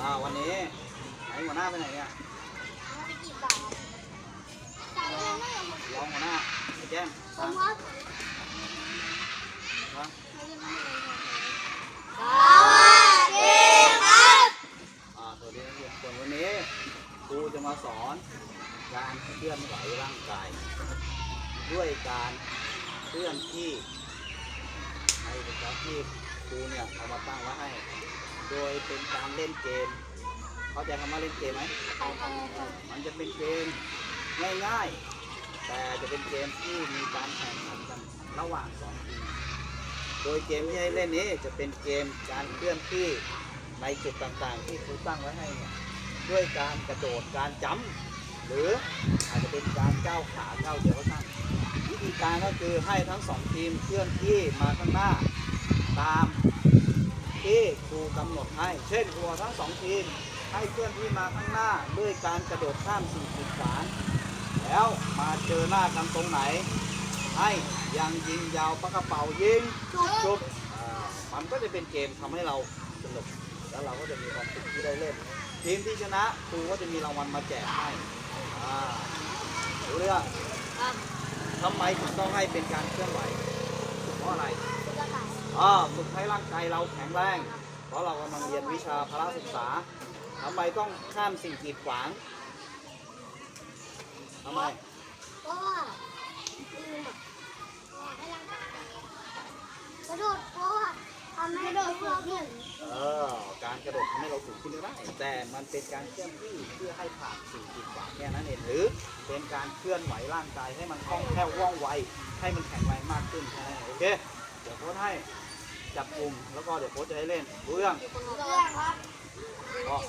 อ่าวันนี้ไหนหัวหน้าไปไหนเนี่ยไปกี่บาทสามเดือนไม่หมดรองหัวหน้าไปแจ้งผตามมว่านะสวัสดีครับ อ่าสวัสดีนักเรียนส่วนวันนี้ครูจะมาสอนการเคลื่อนไหวร่างกาย ด้วยการเคลื่อนที่ในเป็นการที่ครูเนี่ยเอามาตั้งไว้ให้ โดยเป็นการเล่นเกม เข้าใจคำว่าเล่นเกมไหม มันจะเป็นเกมง่ายๆ แต่จะเป็นเกมที่มีการแข่งขันกันระหว่างสองทีม โดยเกมที่ให้เล่นนี้จะเป็นเกมการเคลื่อนที่ในจุดต่างๆ ที่ครูตั้งไว้ให้เนี่ยด้วยการกระโดดการจ้ำหรืออาจจะเป็นการก้าวขาก้าวเดียวก็ช่างวิธีการก็คือให้ทั้งสองทีมเคลื่อนที่มาข้างหน้าตาม ที่ครูกำหนดให้ เช่นครูบอกทั้งสองทีมให้เคลื่อนที่มาข้างหน้าด้วยการกระโดดข้ามสิ่งกีดขวางแล้วมาเจอหน้ากันตรงไหน ให้ยังยิงยาวปากระเป๋ายิงจุบมันก็จะเป็นเกมทำให้เราสนุกแล้วเราก็จะมีความสุขที่ได้เล่น ทีมที่ชนะครูก็จะมีรางวัลมาแจกให้อ่ารู้เรื่องทำไมถึงต้องให้เป็นการเคลื่อนไหวเพราะอะไร อ่าฝึกให้ร่างกายเราแข็งแรง เพราะเรากำลังเรียนวิชาพละศึกษาทำไมต้องข้ามสิ่งกีดขวางทำไมเพระว่าลืมอะให้กระโดดเพราะว่าทำให้เราสูงขึ้นเออการกระโดดทำให้เราสูงขึ้นได้ แต่มันเป็นการเคลื่อนที่เพื่อให้ผ่านสิ่งกีดขวางแค่นั้นเองหรือเป็นการเคลื่อนไหวร่างกายให้มันคล่องแคล่วว่องไวให้มันแข็งแรงมากขึ้นแค่นั้นโอเคเดี๋ยวโค้ชให้ จับกลุ่มแล้วก็เดี๋ยวโค้ชจะให้เล่นรู้เรื่องรู้เรื่องครับ